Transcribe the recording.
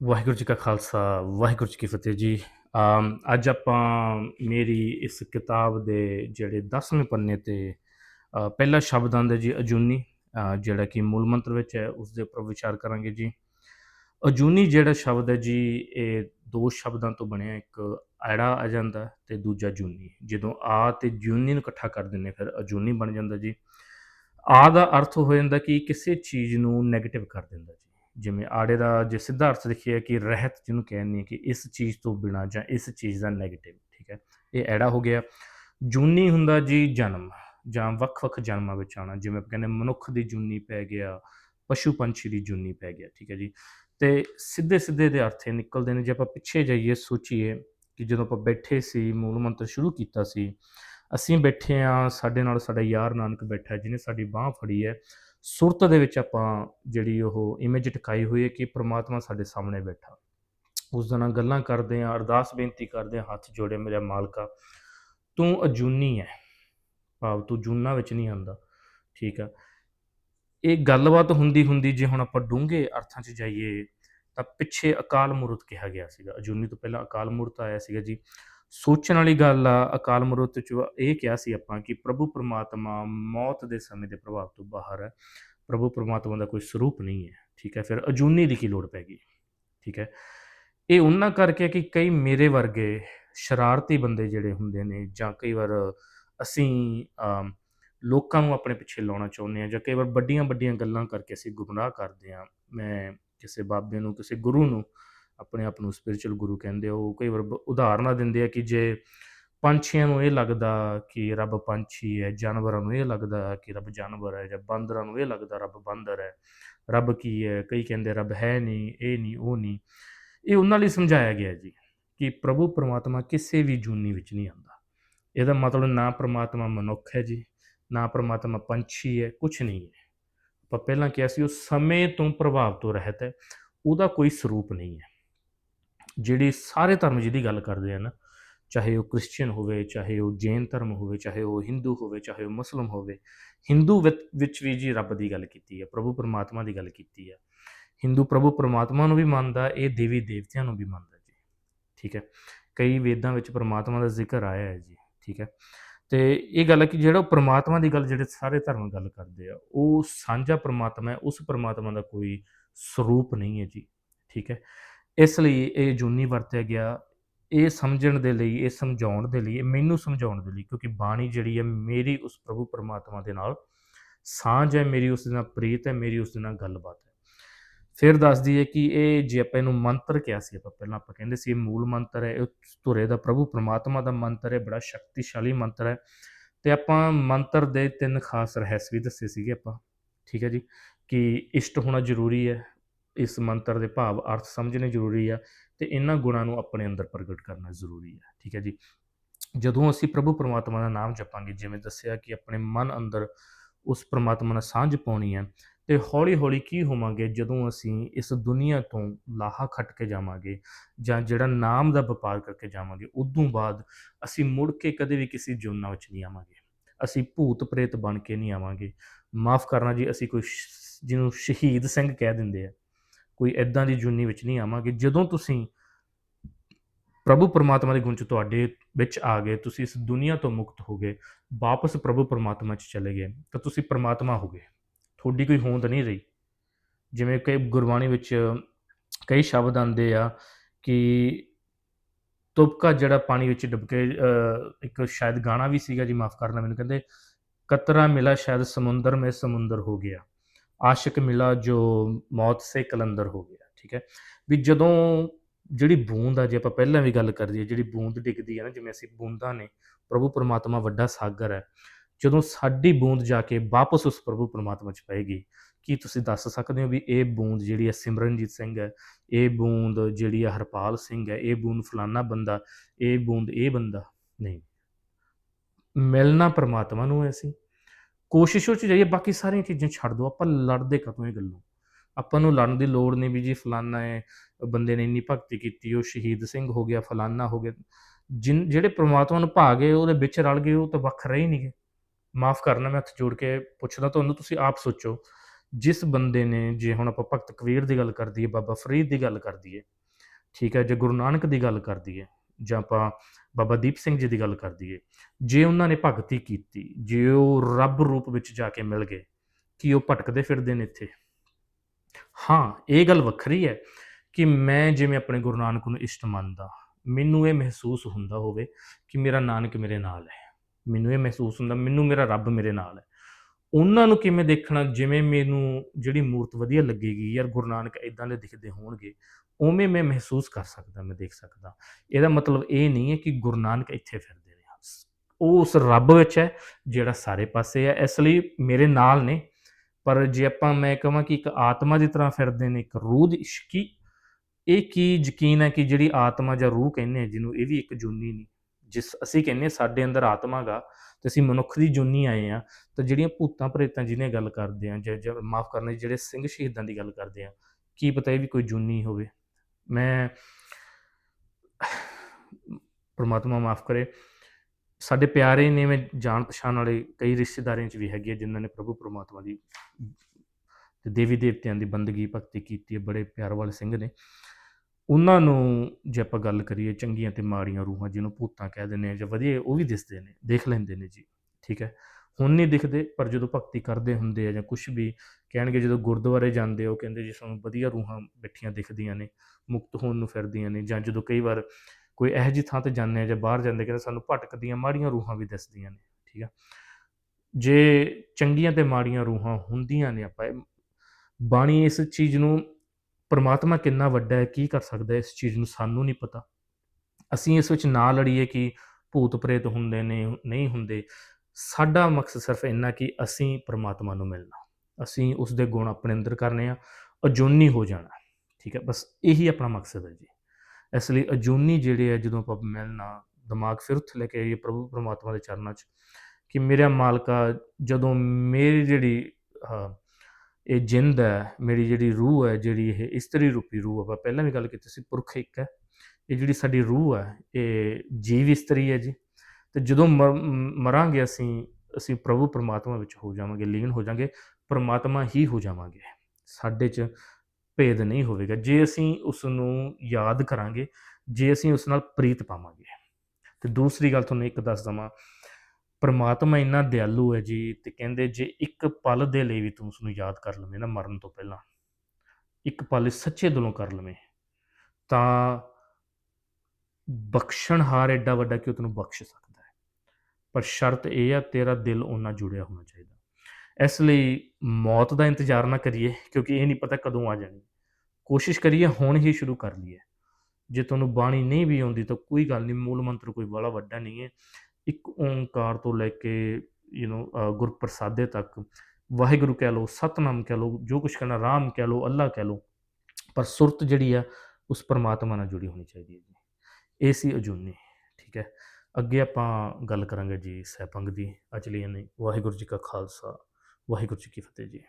ਵਾਹਿਗੁਰੂ ਜੀ ਕਾ ਖਾਲਸਾ, ਵਾਹਿਗੁਰੂ ਜੀ ਕੀ ਫਤਿਹ ਜੀ। ਅੱਜ ਆਪਾਂ ਮੇਰੀ ਇਸ ਕਿਤਾਬ ਦੇ ਜਿਹੜੇ 10ਵੇਂ ਪੰਨੇ ਤੇ ਪਹਿਲਾ ਸ਼ਬਦ ਆਉਂਦਾ ਜੀ, ਅਜੂਨੀ। ਜਿਹੜਾ ਕਿ ਮੂਲ ਮੰਤਰ ਵਿੱਚ ਹੈ, ਉਸ ਦੇ ਉੱਪਰ ਵਿਚਾਰ ਕਰਾਂਗੇ ਜੀ। ਅਜੂਨੀ ਜਿਹੜਾ ਸ਼ਬਦ ਹੈ ਜੀ, ਇਹ ਦੋ ਸ਼ਬਦਾਂ ਤੋਂ ਬਣਿਆ, ਇੱਕ ਐੜਾ ਆ ਜਾਂਦਾ ਤੇ ਦੂਜਾ ਜੂਨੀ। ਜਦੋਂ ਆ ਤੇ ਜੂਨੀ ਨੂੰ ਇਕੱਠਾ ਕਰ ਦਿੰਨੇ ਫਿਰ ਅਜੂਨੀ ਬਣ ਜਾਂਦਾ ਜੀ। ਆ ਦਾ ਅਰਥ ਹੋ ਜਾਂਦਾ ਕਿ ਕਿਸੇ ਚੀਜ਼ ਨੂੰ 네ਗੇਟਿਵ ਕਰ ਦਿੰਦਾ ਜੀ। ਜਿਵੇਂ ਆੜੇ ਦਾ ਜੇ ਸਿੱਧਾ ਅਰਥ ਦੇਖੀਏ ਕਿ ਰਹਿਤ ਜਿਹਨੂੰ ਕਹਿੰਦੇ ਆ ਕਿ ਇਸ ਚੀਜ਼ ਤੋਂ ਬਿਨਾ ਜਾਂ ਇਸ ਚੀਜ਼ ਦਾ 네ਗੇਟਿਵ ਠੀਕ ਹੈ? ਇਹ ਐੜਾ ਹੋ ਗਿਆ। ਜੂਨੀ ਹੁੰਦਾ ਜੀ ਜਨਮ ਜਾਂ ਵੱਖ-ਵੱਖ ਜਨਮਾਂ ਵਿੱਚ ਆਉਣਾ, ਜਿਵੇਂ ਆਪਾਂ ਕਹਿੰਦੇ ਮਨੁੱਖ ਦੀ ਜੂਨੀ ਪੈ ਗਿਆ, ਪਸ਼ੂ ਪੰਛੀ ਦੀ ਜੂਨੀ ਪੈ ਗਿਆ, ਠੀਕ ਹੈ ਜੀ? ਤੇ ਸਿੱਧੇ ਸਿੱਧੇ ਦੇ ਅਰਥ ਇਹ ਨਿਕਲਦੇ ਨੇ, ਜੇ ਆਪਾਂ ਪਿੱਛੇ ਜਾਈਏ, ਸੋਚੀਏ ਕਿ ਜਦੋਂ ਆਪਾਂ ਬੈਠੇ ਸੀ, ਮੂਲ ਮੰਤਰ ਸ਼ੁਰੂ ਕੀਤਾ ਸੀ, ਅਸੀਂ ਬੈਠੇ ਆ ਸਾਡੇ ਨਾਲ ਸਾਡਾ ਯਾਰ ਨਾਨਕ ਬੈਠਾ, ਜਿਹਨੇ ਸਾਡੀ ਬਾਹ ਫੜੀ ਹੈ ਸੁਰਤ ਦੇ ਵਿੱਚ ਆਪਾਂ ਜਿਹੜੀ ਉਹ ਇਮੇਜ ਟਿਕਾਈ ਹੋਈ ਹੈ ਕਿ ਪ੍ਰਮਾਤਮਾ ਸਾਡੇ ਸਾਹਮਣੇ ਬੈਠਾ। ਉਸ ਨਾਲ ਗੱਲਾਂ ਕਰਦੇ ਆ ਅਰਦਾਸ ਬੇਨਤੀ ਕਰਦੇ ਆ ਹੱਥ ਜੋੜੇ ਮੇਰਾ ਮਾਲਕਾ, ਤੂੰ ਅਜੂਨੀ ਹੈ। ਭਾਵ ਤੂੰ ਜੂਨਾ ਵਿੱਚ ਨਹੀਂ ਆਉਂਦਾ। ਠੀਕ ਆ। ਇਹ ਗੱਲਬਾਤ ਹੁੰਦੀ ਹੁੰਦੀ ਜੇ ਹੁਣ ਆਪਾਂ ਡੂੰਘੇ ਅਰਥਾਂ 'ਚ ਜਾਈਏ ਤਾਂ ਪਿੱਛੇ ਅਕਾਲ ਮੂਰਤ ਕਿਹਾ ਗਿਆ ਸੀਗਾ। ਅਜੂਨੀ ਤੋਂ ਪਹਿਲਾਂ ਅਕਾਲ ਮੂਰਤ ਆਇਆ ਸੀਗਾ ਜੀ। ਸੋਚਣ ਵਾਲੀ ਗੱਲ ਆ, ਅਕਾਲ ਮੂਰਤ 'ਚ ਇਹ ਕਿਹਾ ਸੀ ਆਪਾਂ ਕਿ ਪ੍ਰਭੂ ਪਰਮਾਤਮਾ ਮੌਤ ਦੇ ਸਮੇਂ ਦੇ ਪ੍ਰਭਾਵ ਤੋਂ ਬਾਹਰ ਹੈ ਪ੍ਰਭੂ ਪਰਮਾਤਮਾ ਦਾ ਕੋਈ ਸਰੂਪ ਨਹੀਂ ਹੈ, ਠੀਕ ਹੈ, ਫਿਰ ਅਜੂਨੀ ਦੀ ਕੀ ਲੋੜ ਪੈ ਗਈ, ਠੀਕ ਹੈ। ਇਹ ਉਹਨਾਂ ਕਰਕੇ ਕਿ ਕਈ ਮੇਰੇ ਵਰਗੇ ਸ਼ਰਾਰਤੀ ਬੰਦੇ ਜਿਹੜੇ ਹੁੰਦੇ ਨੇ ਜਾਂ ਕਈ ਵਾਰ ਅਸੀਂ ਲੋਕਾਂ ਨੂੰ ਆਪਣੇ ਪਿੱਛੇ ਲਾਉਣਾ ਚਾਹੁੰਦੇ ਆ ਜਾਂ ਕਈ ਵਾਰ ਵੱਡੀਆਂ ਵੱਡੀਆਂ ਗੱਲਾਂ ਕਰਕੇ ਅਸੀਂ ਗੁੰਮਰਾਹ ਕਰਦੇ ਆ ਮੈਂ ਕਿਸੇ ਬਾਬੇ ਨੂੰ, ਕਿਸੇ ਗੁਰੂ ਨੂੰ ਆਪਣੇ ਆਪ ਨੂੰ ਸਪਿਰਚੁਅਲ ਗੁਰੂ ਕਹਿੰਦੇ ਆ, ਉਹ ਕਈ ਵਾਰ ਬ- ਉਦਾਹਰਨਾਂ ਦਿੰਦੇ ਆ ਕਿ ਜੇ ਪੰਛੀਆਂ ਨੂੰ ਇਹ ਲੱਗਦਾ ਕਿ ਰੱਬ ਪੰਛੀ ਹੈ ਜਾਨਵਰਾਂ ਨੂੰ ਇਹ ਲੱਗਦਾ ਕਿ ਰੱਬ ਜਾਨਵਰ ਹੈ ਜਾਂ ਬਾਂਦਰਾਂ ਨੂੰ ਇਹ ਲੱਗਦਾ ਰੱਬ ਬਾਂਦਰ ਹੈ ਰੱਬ ਕੀ ਹੈ ਕਈ ਕਹਿੰਦੇ ਰੱਬ ਹੈ ਨਹੀਂ ਇਹ ਨਹੀਂ ਉਹ ਨਹੀਂ ਇਹ ਉਹਨਾਂ ਲਈ ਸਮਝਾਇਆ ਗਿਆ ਜੀ ਕਿ ਪ੍ਰਭੂ ਪਰਮਾਤਮਾ ਕਿਸੇ ਵੀ ਜੂਨੀ ਵਿੱਚ ਨਹੀਂ ਆਉਂਦਾ। ਇਹਦਾ ਮਤਲਬ ਨਾ ਪਰਮਾਤਮਾ ਮਨੁੱਖ ਹੈ ਜੀ ਨਾ ਪਰਮਾਤਮਾ ਪੰਛੀ ਹੈ ਕੁਝ ਨਹੀਂ ਹੈ। ਆਪਾਂ ਪਹਿਲਾਂ ਕਿਹਾ ਸੀ ਉਹ ਸਮੇਂ ਤੋਂ ਪ੍ਰਭਾਵ ਤੋਂ ਰਹਿਤ ਹੈ ਉਹਦਾ ਕੋਈ ਸਰੂਪ ਨਹੀਂ ਹੈ। ਜਿਹੜੀ ਸਾਰੇ ਧਰਮ ਜਿਹਦੀ ਗੱਲ ਕਰਦੇ ਆ ਨਾ, ਚਾਹੇ ਉਹ ਕ੍ਰਿਸਚੀਅਨ ਹੋਵੇ, ਚਾਹੇ ਉਹ ਜੈਨ ਧਰਮ ਹੋਵੇ, ਚਾਹੇ ਉਹ ਹਿੰਦੂ ਹੋਵੇ, ਚਾਹੇ ਉਹ ਮੁਸਲਮ ਹੋਵੇ ਹਿੰਦੂ ਵਿੱਚ ਵਿੱਚ ਵੀ ਜੀ ਰੱਬ ਦੀ ਗੱਲ ਕੀਤੀ ਹੈ ਪ੍ਰਭੂ ਪਰਮਾਤਮਾ ਦੀ ਗੱਲ ਕੀਤੀ ਹੈ ਹਿੰਦੂ ਪ੍ਰਭੂ ਪਰਮਾਤਮਾ ਨੂੰ ਵੀ ਮੰਨਦਾ, ਇਹ ਦੇਵੀ ਦੇਵਤਿਆਂ ਨੂੰ ਵੀ ਮੰਨਦਾ ਜੀ। ਠੀਕ ਹੈ? ਕਈ ਵੇਦਾਂ ਵਿੱਚ ਪਰਮਾਤਮਾ ਦਾ ਜ਼ਿਕਰ ਆਇਆ ਹੈ ਜੀ, ਠੀਕ ਹੈ? ਤੇ ਇਹ ਗੱਲ ਹੈ ਕਿ ਜਿਹੜਾ ਉਹ ਪ੍ਰਮਾਤਮਾ ਦੀ ਗੱਲ ਜਿਹੜੇ ਸਾਰੇ ਧਰਮ ਗੱਲ ਕਰਦੇ ਆ, ਉਹ ਸਾਂਝਾ ਪਰਮਾਤਮਾ ਹੈ, ਉਸ ਪਰਮਾਤਮਾ ਦਾ ਕੋਈ ਸਰੂਪ ਨਹੀਂ ਹੈ ਜੀ, ਠੀਕ ਹੈ? ਇਸ ਲਈ ਇਹ ਜੂਨੀ ਵਰਤਿਆ ਗਿਆ, ਇਹ ਸਮਝਣ ਦੇ ਲਈ, ਇਹ ਸਮਝਾਉਣ ਦੇ ਲਈ, ਇਹ ਮੈਨੂੰ ਸਮਝਾਉਣ ਦੇ ਲਈ, ਕਿਉਂਕਿ ਬਾਣੀ ਜਿਹੜੀ ਹੈ ਮੇਰੀ ਉਸ ਪ੍ਰਭੂ ਪਰਮਾਤਮਾ ਦੇ ਨਾਲ ਸਾਂਝ ਹੈ, ਮੇਰੀ ਉਸ ਦੇ ਨਾਲ ਪ੍ਰੀਤ ਹੈ, ਮੇਰੀ ਉਸ ਦੇ ਨਾਲ ਗੱਲਬਾਤ ਹੈ। ਫਿਰ ਦੱਸਦੀ ਹੈ ਕਿ ਇਹ ਜੇ ਆਪਾਂ ਇਹਨੂੰ ਮੰਤਰ ਕਿਹਾ ਸੀ, ਆਪਾਂ ਪਹਿਲਾਂ ਆਪਾਂ ਕਹਿੰਦੇ ਸੀ ਇਹ ਮੂਲ ਮੰਤਰ ਹੈ, ਇਹ ਧੁਰੇ ਦਾ ਪ੍ਰਭੂ ਪਰਮਾਤਮਾ ਦਾ ਮੰਤਰ ਹੈ, ਬੜਾ ਸ਼ਕਤੀਸ਼ਾਲੀ ਮੰਤਰ ਹੈ। ਤੇ ਆਪਾਂ ਮੰਤਰ ਦੇ ਤਿੰਨ ਖਾਸ ਰਹੱਸ ਵੀ ਦੱਸੇ ਸੀਗੇ ਆਪਾਂ, ਠੀਕ ਹੈ ਜੀ, ਕਿ ਇਸ਼ਟ ਹੋਣਾ ਜ਼ਰੂਰੀ ਹੈ ਇਸ ਮੰਤਰ ਦੇ ਭਾਵ ਅਰਥ ਸਮਝਣੇ ਜ਼ਰੂਰੀ ਆ ਤੇ ਇਹਨਾਂ ਗੁਣਾਂ ਨੂੰ ਆਪਣੇ ਅੰਦਰ ਪ੍ਰਗਟ ਕਰਨਾ ਜ਼ਰੂਰੀ ਹੈ ਠੀਕ ਹੈ ਜੀ? ਜਦੋਂ ਅਸੀਂ ਪ੍ਰਭੂ ਪਰਮਾਤਮਾ ਦਾ ਨਾਮ ਜਪਾਂਗੇ, ਜਿਵੇਂ ਦੱਸਿਆ ਕਿ ਆਪਣੇ ਮਨ ਅੰਦਰ ਉਸ ਪਰਮਾਤਮਾ ਨਾਲ ਸਾਂਝ ਪਾਉਣੀ ਹੈ ਤੇ ਹੌਲੀ ਹੌਲੀ ਕੀ ਹੋਵਾਂਗੇ? ਜਦੋਂ ਅਸੀਂ ਇਸ ਦੁਨੀਆ ਤੋਂ ਲਾਹਾ ਖੱਟ ਕੇ ਜਾਵਾਂਗੇ ਜਾਂ ਜਿਹੜਾ ਨਾਮ ਦਾ ਵਪਾਰ ਕਰਕੇ ਜਾਵਾਂਗੇ, ਉਦੋਂ ਬਾਅਦ ਅਸੀਂ ਮੁੜ ਕੇ ਕਦੇ ਵੀ ਕਿਸੇ ਜੁਨਾ ਵਿੱਚ ਨਹੀਂ ਆਵਾਂਗੇ। ਅਸੀਂ ਭੂਤ ਪ੍ਰੇਤ ਬਣ ਕੇ ਨਹੀਂ ਆਵਾਂਗੇ। ਮਾਫ ਕਰਨਾ ਜੀ, ਅਸੀਂ ਕੋਈ ਸ਼- ਜਿਹਨੂੰ ਸ਼ਹੀਦ ਸਿੰਘ ਕਹਿ ਦਿੰਦੇ ਆ। ਕੋਈ ਐਦਾਂ ਦੀ ਜੁਨੀ ਵਿੱਚ ਨਹੀਂ ਆਵਾਂਗੇ। ਜਦੋਂ ਤੁਸੀਂ ਪ੍ਰਭੂ ਪਰਮਾਤਮਾ ਦੇ ਗੁਣ ਚ ਤੁਹਾਡੇ ਵਿੱਚ ਆ ਗਏ, ਤੁਸੀਂ ਇਸ ਦੁਨੀਆ ਤੋਂ ਮੁਕਤ ਹੋ ਗਏ, ਵਾਪਸ ਪ੍ਰਭੂ ਪਰਮਾਤਮਾ ਚ ਚਲੇ ਗਏ, ਤਾਂ ਤੁਸੀਂ ਪਰਮਾਤਮਾ ਹੋ ਗਏ। ਤੁਹਾਡੀ ਕੋਈ ਹੋਂਦ ਨਹੀਂ ਰਹੀ। ਜਿਵੇਂ ਕਿ ਗੁਰਬਾਣੀ ਵਿੱਚ ਕਈ ਸ਼ਬਦ ਆਉਂਦੇ ਆ ਕਿ ਤੁਪਕਾ ਜਿਹੜਾ ਪਾਣੀ ਵਿੱਚ ਡੁੱਬ ਕੇ ਇੱਕ ਸ਼ਾਇਦ ਗਾਣਾ ਵੀ ਸੀਗਾ ਜੀ, ਮਾਫ ਕਰਨਾ ਮੈਨੂੰ ਕਹਿੰਦੇ, ਕਤਰਾ ਮਿਲਾ ਸ਼ਾਇਦ ਸਮੁੰਦਰ में ਸਮੁੰਦਰ ਹੋ ਗਿਆ। ਆਸ਼ਿਕ ਮਿਲਾ ਜੋ ਮੌਤ ਸੇ ਕਲੰਦਰ ਹੋ ਗਿਆ, ਠੀਕ ਹੈ? ਵੀ ਜਦੋਂ ਜਿਹੜੀ ਬੂੰਦ ਆ, ਜੇ ਆਪਾਂ ਪਹਿਲਾਂ ਵੀ ਗੱਲ ਕਰ ਦਈਏ, ਜਿਹੜੀ ਬੂੰਦ ਡਿੱਗਦੀ ਹੈ ਨਾ, ਜਿਵੇਂ ਅਸੀਂ ਬੂੰਦਾਂ ਨੇ, ਪ੍ਰਭੂ ਪਰਮਾਤਮਾ ਵੱਡਾ ਸਾਗਰ ਹੈ, ਜਦੋਂ ਸਾਡੀ ਬੂੰਦ ਜਾ ਕੇ ਵਾਪਸ ਉਸ ਪ੍ਰਭੂ ਪਰਮਾਤਮਾ ਚ ਪਏਗੀ, ਕੀ ਤੁਸੀਂ ਦੱਸ ਸਕਦੇ ਹੋ ਵੀ ਇਹ ਬੂੰਦ ਜਿਹੜੀ ਹੈ ਸਿਮਰਨਜੀਤ ਸਿੰਘ ਹੈ? ਇਹ ਬੂੰਦ ਜਿਹੜੀ ਹੈ ਹਰਪਾਲ ਸਿੰਘ ਹੈ? ਇਹ ਬੂੰਦ ਫਲਾਨਾ ਬੰਦਾ, ਇਹ ਬੂੰਦ ਇਹ ਬੰਦਾ? ਨਹੀਂ। ਮਿਲਣਾ ਪਰਮਾਤਮਾ ਨੂੰ ਹੈ ਅਸੀਂ। ਕੋਸ਼ਿਸ਼ ਉਹ ਚ ਜਾਈਏ ਬਾਕੀ ਸਾਰੀਆਂ ਚੀਜ਼ਾਂ ਛੱਡ ਦਿਓ। ਆਪਾਂ ਲੜਦੇ ਕਦੋਂ ਇਹ ਗੱਲੋਂ? ਆਪਾਂ ਨੂੰ ਲੜਨ ਦੀ ਲੋੜ ਨਹੀਂ ਵੀ ਜੀ ਫਲਾਨਾ ਹੈ ਬੰਦੇ ਨੇ ਇੰਨੀ ਭਗਤੀ ਕੀਤੀ ਉਹ ਸ਼ਹੀਦ ਸਿੰਘ ਹੋ ਗਿਆ ਫਲਾਨਾ ਹੋ ਗਿਆ। ਜਿਨ ਜਿਹੜੇ ਪ੍ਰਮਾਤਮਾ ਨੂੰ ਭਾਗੇ ਉਹਦੇ ਵਿੱਚ ਰਲ ਗਏ ਉਹ ਤਾਂ ਵੱਖਰੇ ਹੀ ਨਹੀਂਗੇ ਮਾਫ ਕਰਨਾ ਮੈਂ ਹੱਥ ਜੋੜ ਕੇ ਪੁੱਛਦਾ ਤੁਹਾਨੂੰ ਤੁਸੀਂ ਆਪ ਸੋਚੋ। ਜਿਸ ਬੰਦੇ ਨੇ ਜੇ ਹੁਣ ਆਪਾਂ ਭਗਤ ਕਬੀਰ ਦੀ ਗੱਲ ਕਰਦੀ ਦਈਏ, ਬਾਬਾ ਫਰੀਦ ਦੀ ਗੱਲ ਕਰਦੀ ਹੈ ਠੀਕ ਹੈ, ਜੇ ਗੁਰੂ ਨਾਨਕ ਦੀ ਗੱਲ ਕਰਦੀ ਹੈ ਜਾਂ ਆਪਾਂ ਬਾਬਾ ਦੀਪ ਸਿੰਘ ਜੀ ਦੀ ਗੱਲ ਕਰ ਦਈਏ, ਜੇ ਉਹਨਾਂ ਨੇ ਭਗਤੀ ਕੀਤੀ, ਜੇ ਉਹ ਰੱਬ ਰੂਪ ਵਿੱਚ ਜਾ ਕੇ ਮਿਲ ਗਏ, ਕੀ ਉਹ ਭਟਕਦੇ ਫਿਰਦੇ ਨੇ ਇੱਥੇ? ਹਾਂ, ਇਹ ਗੱਲ ਵੱਖਰੀ ਹੈ ਕਿ ਮੈਂ ਜਿਵੇਂ ਆਪਣੇ ਗੁਰੂ ਨਾਨਕ ਨੂੰ ਇਸ਼ਟ ਮੰਨਦਾ, ਮੈਨੂੰ ਇਹ ਮਹਿਸੂਸ ਹੁੰਦਾ ਹੋਵੇ ਕਿ ਮੇਰਾ ਨਾਨਕ ਮੇਰੇ ਨਾਲ ਹੈ। ਮੈਨੂੰ ਇਹ ਮਹਿਸੂਸ ਹੁੰਦਾ ਮੈਨੂੰ ਮੇਰਾ ਰੱਬ ਮੇਰੇ ਨਾਲ ਹੈ। ਉਹਨਾਂ ਨੂੰ ਕਿਵੇਂ ਦੇਖਣਾ ਜਿਵੇਂ ਮੈਨੂੰ ਜਿਹੜੀ ਮੂਰਤ ਵਧੀਆ ਲੱਗੇਗੀ, ਯਾਰ ਗੁਰੂ ਨਾਨਕ ਏਦਾਂ ਦੇ ਦਿਖਦੇ ਹੋਣਗੇ, ਉਵੇਂ ਮੈਂ ਮਹਿਸੂਸ ਕਰ ਸਕਦਾ, ਮੈਂ ਦੇਖ ਸਕਦਾ। ਇਹਦਾ ਮਤਲਬ ਇਹ ਨਹੀਂ ਹੈ ਕਿ ਗੁਰੂ ਨਾਨਕ ਇੱਥੇ ਫਿਰਦੇ ਨੇ। ਉਹ ਉਸ ਰੱਬ ਵਿੱਚ ਹੈ ਜਿਹੜਾ ਸਾਰੇ ਪਾਸੇ ਹੈ, ਇਸ ਲਈ ਮੇਰੇ ਨਾਲ ਨੇ। ਪਰ ਜੇ ਆਪਾਂ ਮੈਂ ਕਹਾਂ ਕਿ ਇੱਕ ਆਤਮਾ ਦੀ ਤਰ੍ਹਾਂ ਫਿਰਦੇ ਨੇ, ਇੱਕ ਰੂਹ ਦੀ ਇਸ਼ਕੀ ਇਹ ਕੀ ਯਕੀਨ ਹੈ ਕਿ ਜਿਹੜੀ ਆਤਮਾ ਜਾਂ ਰੂਹ ਕਹਿੰਦੇ ਆ ਜਿਹਨੂੰ ਇਹ ਵੀ ਇੱਕ ਜੂਨੀ ਨਹੀਂ। ਜਿਸ ਅਸੀਂ ਕਹਿੰਦੇ ਹਾਂ ਸਾਡੇ ਅੰਦਰ ਆਤਮਾ ਗਾ ਤੇ ਅਸੀਂ ਮਨੁੱਖ ਦੀ ਜੂਨੀ ਆਏ ਹਾਂ, ਤਾਂ ਜਿਹੜੀਆਂ ਭੂਤਾਂ ਪ੍ਰੇਤਾਂ ਜਿਹਨੇ ਗੱਲ ਕਰਦੇ ਹਾਂ ਜਾਂ ਮਾਫ਼ ਕਰਨਾ ਜਿਹੜੇ ਸਿੰਘ ਸ਼ਹੀਦਾਂ ਦੀ ਗੱਲ ਕਰਦੇ ਹਾਂ, ਕੀ ਪਤਾ ਇਹ ਵੀ ਕੋਈ ਜੂਨੀ ਹੋਵੇ। ਮੈਂ ਪਰਮਾਤਮਾ ਮਾਫ਼ ਕਰੇ, ਸਾਡੇ ਪਿਆਰੇ ਨੇ ਮੈਂ ਜਾਣ ਪਛਾਣ ਵਾਲੇ ਕਈ ਰਿਸ਼ਤੇਦਾਰੀਆਂ 'ਚ ਵੀ ਹੈਗੇ ਆ ਜਿਨ੍ਹਾਂ ਨੇ ਪ੍ਰਭੂ ਪਰਮਾਤਮਾ ਦੀ ਤੇ ਦੇਵੀ ਦੇਵਤਿਆਂ ਦੀ ਬੰਦਗੀ ਭਗਤੀ ਕੀਤੀ ਹੈ, ਬੜੇ ਪਿਆਰ ਵਾਲੇ ਸਿੰਘ ਨੇ। ਉਹਨਾਂ ਨੂੰ ਜੇ ਆਪਾਂ ਗੱਲ ਕਰੀਏ ਚੰਗੀਆਂ ਤੇ ਮਾੜੀਆਂ ਰੂਹਾਂ ਜਿਹਨੂੰ ਭੂਤਾਂ ਕਹਿ ਦਿੰਦੇ ਆ ਜਾਂ ਵਧੀਆ ਉਹ ਵੀ ਦਿਸਦੇ ਨੇ, ਦੇਖ ਲੈਂਦੇ ਨੇ ਜੀ, ਠੀਕ ਹੈ। ਹੁਣ ਨਹੀਂ ਦਿਖਦੇ ਪਰ ਜਦੋਂ ਭਗਤੀ ਕਰਦੇ ਹੁੰਦੇ ਆ ਜਾਂ ਕੁਛ ਵੀ ਕਹਿਣਗੇ ਜਦੋਂ ਗੁਰਦੁਆਰੇ ਜਾਂਦੇ ਆ ਕਹਿੰਦੇ ਜੀ ਸਾਨੂੰ ਵਧੀਆ ਰੂਹਾਂ ਬੈਠੀਆਂ ਦਿਖਦੀਆਂ ਨੇ, ਮੁਕਤ ਹੋਣ ਨੂੰ ਫਿਰਦੀਆਂ ਨੇ ਜਾਂ ਜਦੋਂ ਕਈ ਵਾਰ ਕੋਈ ਇਹੋ ਜਿਹੀ ਥਾਂ ਤੇ ਜਾਂਦੇ ਆ ਜਾਂ ਬਾਹਰ ਜਾਂਦੇ ਕਹਿੰਦੇ ਸਾਨੂੰ ਭਟਕਦੀਆਂ ਮਾੜੀਆਂ ਰੂਹਾਂ ਵੀ ਦਿਸਦੀਆਂ ਨੇ, ਠੀਕ ਆ। ਜੇ ਚੰਗੀਆਂ ਤੇ ਮਾੜੀਆਂ ਰੂਹਾਂ ਹੁੰਦੀਆਂ ਨੇ ਆਪਾਂ ਬਾਣੀ ਇਸ ਚੀਜ਼ ਨੂੰ ਪਰਮਾਤਮਾ ਕਿੰਨਾ ਵੱਡਾ ਹੈ, ਕੀ ਕਰ ਸਕਦਾ ਇਸ ਚੀਜ਼ ਨੂੰ ਸਾਨੂੰ ਨਹੀਂ ਪਤਾ। ਅਸੀਂ ਇਸ ਵਿੱਚ ਨਾ ਲੜੀਏ ਕਿ ਭੂਤ ਪ੍ਰੇਤ ਹੁੰਦੇ ਨੇ, ਨਹੀਂ ਹੁੰਦੇ। ਸਾਡਾ ਮਕਸਦ ਸਿਰਫ ਇੰਨਾ ਕਿ ਅਸੀਂ ਪਰਮਾਤਮਾ ਨੂੰ ਮਿਲਣਾ। ਅਸੀਂ ਉਸ ਦੇ ਗੁਣ ਆਪਣੇ ਅੰਦਰ ਕਰਨੇ ਆ, ਅਜੂਨੀ ਹੋ ਜਾਣਾ, ਠੀਕ ਹੈ। ਬਸ ਇਹੀ ਆਪਣਾ ਮਕਸਦ ਹੈ ਜੀ। ਇਸ ਲਈ ਅਜੂਨੀ ਜਿਹੜੇ ਆ ਜਦੋਂ ਆਪਾਂ ਮਿਲਣਾ, ਦਿਮਾਗ ਫਿਰ ਉੱਥੇ ਲੈ ਕੇ ਆਈਏ ਪ੍ਰਭੂ ਪਰਮਾਤਮਾ ਦੇ ਚਰਨਾਂ 'ਚ ਕਿ ਮੇਰਾ ਮਾਲਕਾ ਜਦੋਂ ਮੇਰੀ ਜਿਹੜੀ ਇਹ ਜਿੰਦ ਹੈ, ਮੇਰੀ ਜਿਹੜੀ ਰੂਹ ਹੈ, ਜਿਹੜੀ ਇਹ ਇਸਤਰੀ ਰੂਪੀ ਰੂਹ ਆਪਾਂ ਪਹਿਲਾਂ ਵੀ ਗੱਲ ਕੀਤੀ ਸੀ ਪੁਰਖ ਇੱਕ ਹੈ। ਇਹ ਜਿਹੜੀ ਸਾਡੀ ਰੂਹ ਹੈ, ਇਹ ਜੀਵ ਇਸਤਰੀ ਹੈ ਜੀ ਤੇ ਜਦੋਂ ਮ ਮਰਾਂਗੇ ਅਸੀਂ, ਅਸੀਂ ਪ੍ਰਭੂ ਪਰਮਾਤਮਾ ਵਿੱਚ ਹੋ ਜਾਵਾਂਗੇ, ਲੀਨ ਹੋ ਜਾਵਾਂਗੇ, ਪਰਮਾਤਮਾ ਹੀ ਹੋ ਜਾਵਾਂਗੇ। ਸਾਡੇ 'ਚ ਭੇਦ ਨਹੀਂ ਹੋਵੇਗਾ ਜੇ ਅਸੀਂ ਉਸ ਨੂੰ ਯਾਦ ਕਰਾਂਗੇ, ਜੇ ਅਸੀਂ ਉਸ ਨਾਲ ਪ੍ਰੀਤ ਪਾਵਾਂਗੇ। ਤੇ ਦੂਸਰੀ ਗੱਲ ਤੁਹਾਨੂੰ ਇੱਕ ਦੱਸ ਦੇਵਾਂ, ਪਰਮਾਤਮਾ ਇੰਨਾ ਦਿਆਲੂ ਹੈ ਜੀ ਤੇ ਕਹਿੰਦੇ ਜੇ ਇੱਕ ਪਲ ਦੇ ਲਈ ਵੀ ਤੂੰ ਉਸਨੂੰ ਯਾਦ ਕਰ ਲਵੇਂ ਨਾ ਮਰਨ ਤੋਂ ਪਹਿਲਾਂ, ਇੱਕ ਪਲ ਸੱਚੇ ਦਿਲੋਂ ਕਰ ਲਵੇਂ, ਤਾਂ ਬਖਸ਼ਣਹਾਰ ਐਡਾ ਵੱਡਾ ਕਿ ਉਹ ਤੈਨੂੰ ਬਖਸ਼ ਸਕਦਾ ਪਰ ਸ਼ਰਤ ਇਹ ਆ ਤੇਰਾ ਦਿਲ ਓਨਾ ਜੁੜਿਆ ਹੋਣਾ ਚਾਹੀਦਾ। ਇਸ ਲਈ ਮੌਤ ਦਾ ਇੰਤਜ਼ਾਰ ਨਾ ਕਰੀਏ ਕਿਉਂਕਿ ਇਹ ਨਹੀਂ ਪਤਾ ਕਦੋਂ ਆ ਜਾਣੀ। ਕੋਸ਼ਿਸ਼ ਕਰੀਏ ਹੁਣ ਹੀ ਸ਼ੁਰੂ ਕਰ ਲਈਏ। ਜੇ ਤੁਹਾਨੂੰ ਬਾਣੀ ਨਹੀਂ ਵੀ ਆਉਂਦੀ ਤਾਂ ਕੋਈ ਗੱਲ ਨਹੀਂ, ਮੂਲ ਮੰਤਰ ਕੋਈ ਬਾਹਲਾ ਵੱਡਾ ਨਹੀਂ ਹੈ। ਇੱਕ ਓਂਕਾਰ ਤੋਂ ਲੈ ਕੇ ਯੂ ਨੋ ਗੁਰਪ੍ਰਸਾਦੇ ਤੱਕ ਵਾਹਿਗੁਰੂ ਕਹਿ ਲਓ, ਸਤਨਾਮ ਕਹਿ ਲਓ, ਜੋ ਕੁਛ ਕਹਿਣਾ ਰਾਮ ਕਹਿ ਲਓ, ਅੱਲਾ ਕਹਿ ਲਓ, ਪਰ ਸੁਰਤ ਜਿਹੜੀ ਆ ਉਸ ਪਰਮਾਤਮਾ ਨਾਲ ਜੁੜੀ ਹੋਣੀ ਚਾਹੀਦੀ ਹੈ ਜੀ। ਇਹ ਸੀ ਅਜੂਨੀ, ਠੀਕ ਹੈ। ਅੱਗੇ ਆਪਾਂ ਗੱਲ ਕਰਾਂਗੇ ਜੀ ਸੈਭੰਗ ਦੀ। ਅੱਜ ਲਈ ਵਾਹਿਗੁਰੂ ਜੀ ਕਾ ਖਾਲਸਾ, ਵਾਹਿਗੁਰੂ ਜੀ ਕੀ ਫਤਿਹ ਜੀ।